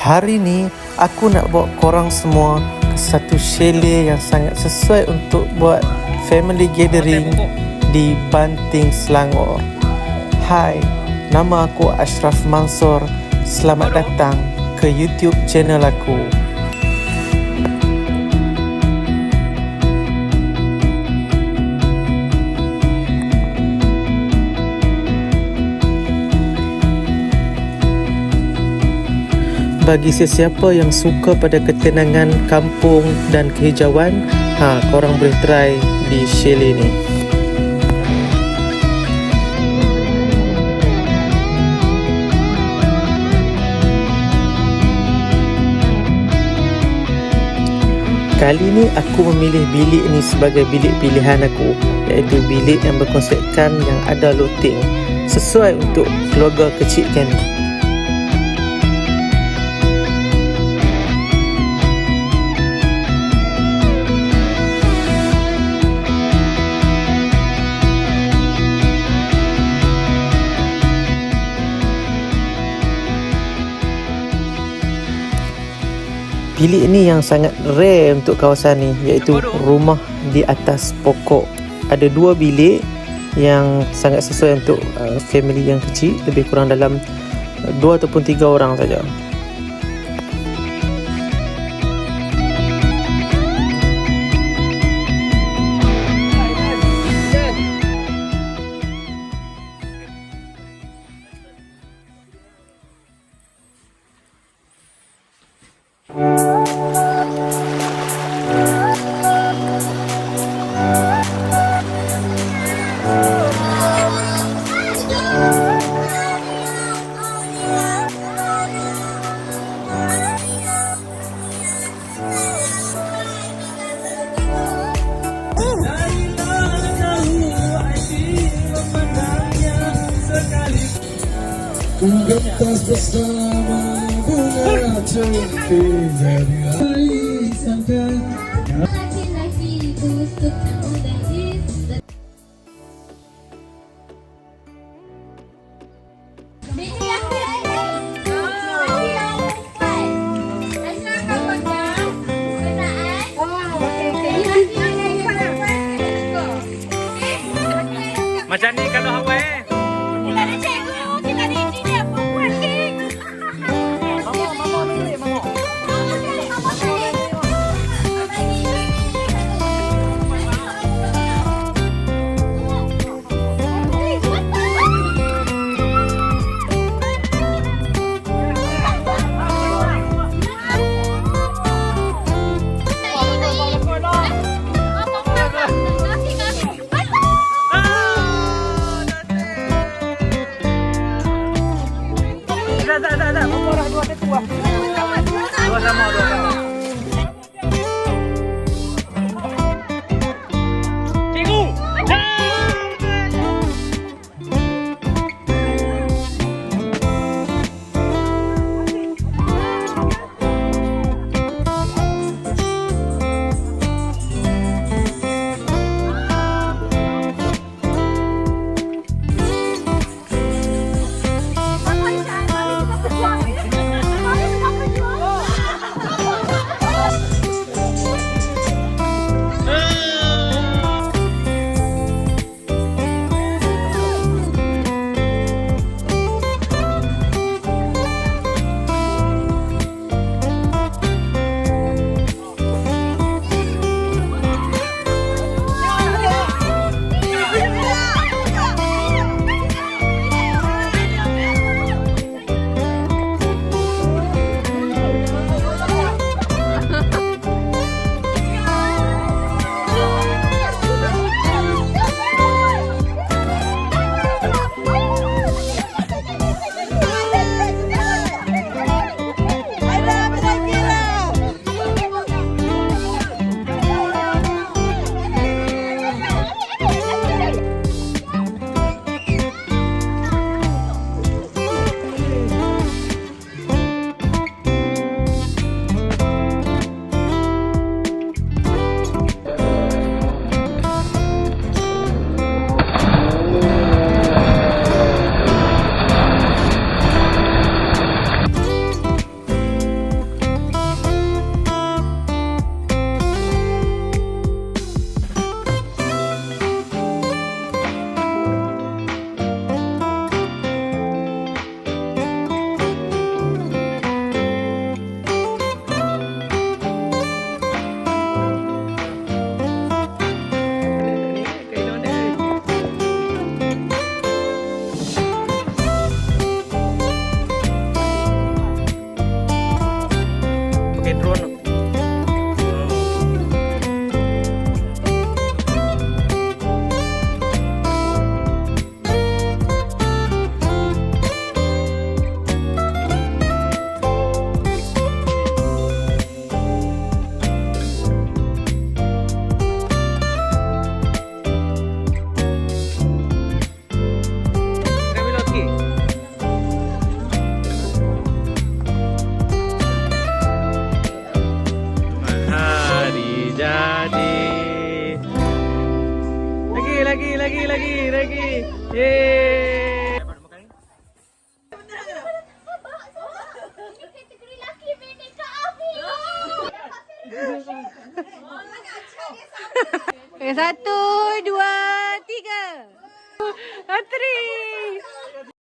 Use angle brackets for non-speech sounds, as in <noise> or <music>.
Hari ni aku nak bawa korang semua ke satu chalet yang sangat sesuai untuk buat family gathering di Banting Selangor. Hai, nama aku Ashraf Mansor. Selamat datang ke YouTube channel aku. Bagi sesiapa yang suka pada ketenangan kampung dan kehijauan, ha korang boleh try di chalet ni. Kali ni aku memilih bilik ni sebagai bilik pilihan aku iaitu bilik yang berkonsepkan yang ada loteng sesuai untuk keluarga kecil kan. Bilik ni yang sangat rare untuk kawasan ni iaitu rumah di atas pokok. Ada dua bilik yang sangat sesuai untuk uh, family yang kecil lebih kurang dalam uh, dua ataupun tiga orang saja. Pinagtas bersama bunga cempi dari air sangka Laki-laki busuk namun dan istri Bini aku Macam ni kalau awak eh Dua sama, dua de trono. Lagi, Afi. Okay, <laughs> satu, dua, tiga. Three.